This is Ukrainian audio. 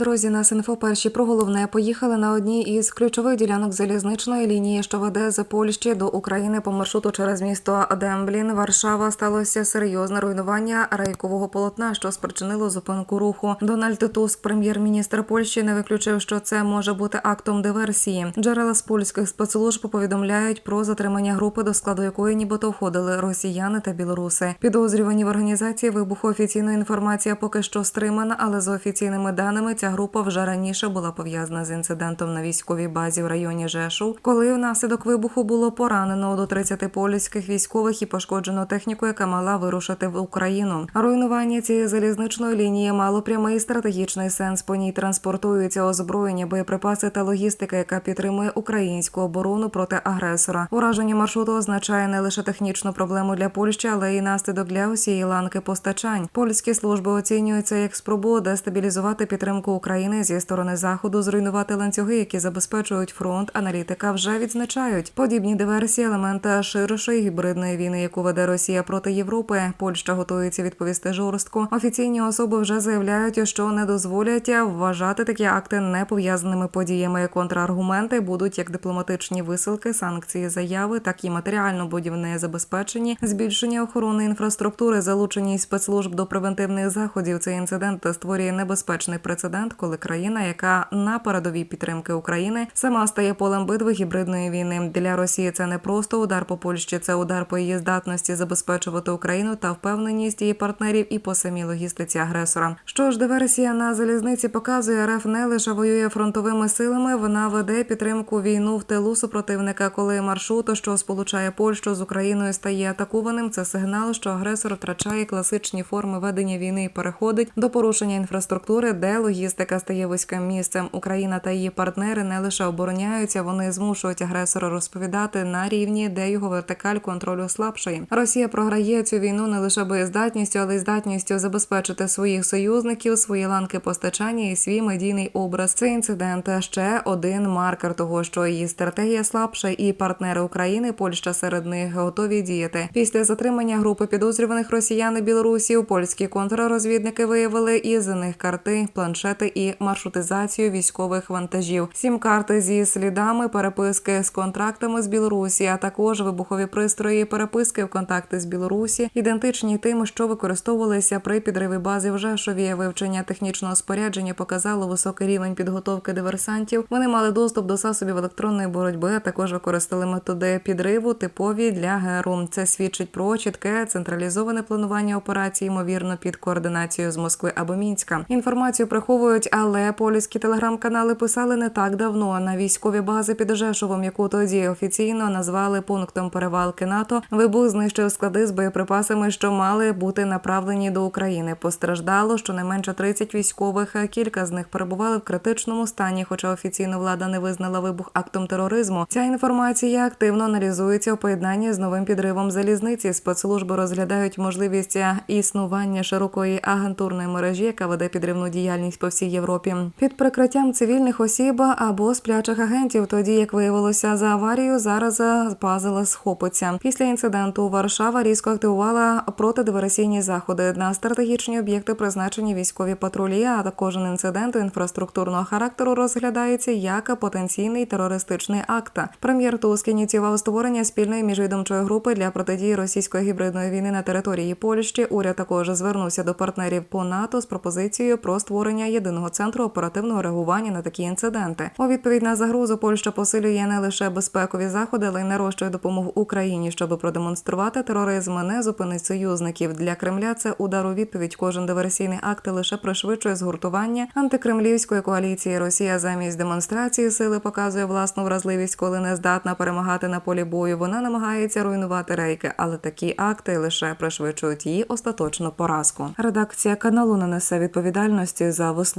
Друзі, нас інфо перші про головне поїхали на одній із ключових ділянок залізничної лінії, що веде з Польщі до України по маршруту через місто Демблін. Варшава сталося серйозне руйнування рейкового полотна, що спричинило зупинку руху. Дональд Туск, прем'єр-міністр Польщі, не виключив, що це може бути актом диверсії. Джерела з польських спецслужб повідомляють про затримання групи, до складу якої нібито входили росіяни та білоруси. Підозрювані в організації вибуху офіційна інформація поки що стримана, але за офіційними даними ця група вже раніше була пов'язана з інцидентом на військовій базі в районі Жешу, коли внаслідок вибуху було поранено до 30 польських військових і пошкоджено техніку, яка мала вирушити в Україну. Руйнування цієї залізничної лінії мало прямий стратегічний сенс. По ній транспортуються озброєння, боєприпаси та логістика, яка підтримує українську оборону проти агресора. Ураження маршруту означає не лише технічну проблему для Польщі, але й наслідок для усієї ланки постачань. Польські служби оцінюють це як спробу дестабілізувати підтримку України зі сторони заходу, зруйнувати ланцюги, які забезпечують фронт. Аналітика вже відзначають подібні диверсії, елемента ширшої гібридної війни, яку веде Росія проти Європи. Польща готується відповісти жорстко. Офіційні особи вже заявляють, що не дозволять вважати такі акти не пов'язаними подіями. Контраргументи будуть як дипломатичні висилки, санкції, заяви, так і матеріально-будівне забезпечення, збільшення охорони інфраструктури, залученість спецслужб до превентивних заходів. Цей інцидент створює небезпечний прецедент, коли країна, яка на передовій підтримки України, сама стає полем битви гібридної війни. Для Росії це не просто удар по Польщі, це удар по її здатності забезпечувати Україну та впевненість її партнерів і по самій логістиці агресора. Що ж, диверсія на залізниці показує, РФ не лише воює фронтовими силами, вона веде підтримку війну в тилу супротивника, коли маршрут, що сполучає Польщу з Україною, стає атакованим. Це сигнал, що агресор втрачає класичні форми ведення війни і переходить до порушення інфраструктури, де логістика стає вузьким місцем. Україна та її партнери не лише обороняються, вони змушують агресора розповідати на рівні, де його вертикаль контролю слабшає. Росія програє цю війну не лише боєздатністю, але й здатністю забезпечити своїх союзників, свої ланки постачання і свій медійний образ. Цей інцидент ще один маркер того, що її стратегія слабша, і партнери України, Польща серед них готові діяти. Після затримання групи підозрюваних росіян і білорусів, польські контррозвідники виявили із них карти, планшети і маршрутизацію військових вантажів. Сім карти зі слідами переписки з контрактами з Білорусі, а також вибухові пристрої, переписки в контакти з Білорусі, ідентичні тим, що використовувалися при підриві бази в Жешові. Вивчення технічного спорядження показало високий рівень підготовки диверсантів. Вони мали доступ до засобів електронної боротьби, а також використали методи підриву, типові для ГРУ. Це свідчить про чітке централізоване планування операції, ймовірно, під координацією з Москви або Мінська. Інформацію приховують, але польські телеграм-канали писали не так давно на військові бази під Жешовом, яку тоді офіційно назвали пунктом перевалки НАТО. Вибух знищив склади з боєприпасами, що мали бути направлені до України. Постраждало щонайменше 30 військових. Кілька з них перебували в критичному стані, хоча офіційно влада не визнала вибух актом тероризму. Ця інформація активно аналізується у поєднанні з новим підривом залізниці. Спецслужби розглядають можливість існування широкої агентурної мережі, яка веде підривну діяльність по всій Європі, під прикриттям цивільних осіб або сплячих агентів. Тоді як виявилося за аварію, зараз пазл схопиться. Після інциденту Варшава різко активувала протидиверсійні заходи на стратегічні об'єкти, призначені військові патрулі. А також інцидент інфраструктурного характеру розглядається як потенційний терористичний акт. Прем'єр Туск ініціював створення спільної міжвідомчої групи для протидії російської гібридної війни на території Польщі. Уряд також звернувся до партнерів по НАТО з пропозицією про створення єдиного центру оперативного реагування на такі інциденти. У відповідь на загрозу Польща посилює не лише безпекові заходи, але й нарощує допомогу Україні, щоб продемонструвати тероризм, не зупинить союзників. Для Кремля це удар у відповідь. Кожен диверсійний акт лише пришвидшує згуртування антикремлівської коаліції. Росія замість демонстрації сили показує власну вразливість, коли не здатна перемагати на полі бою. Вона намагається руйнувати рейки, але такі акти лише пришвидшують її остаточну поразку. Редакція каналу не несе відповідальності за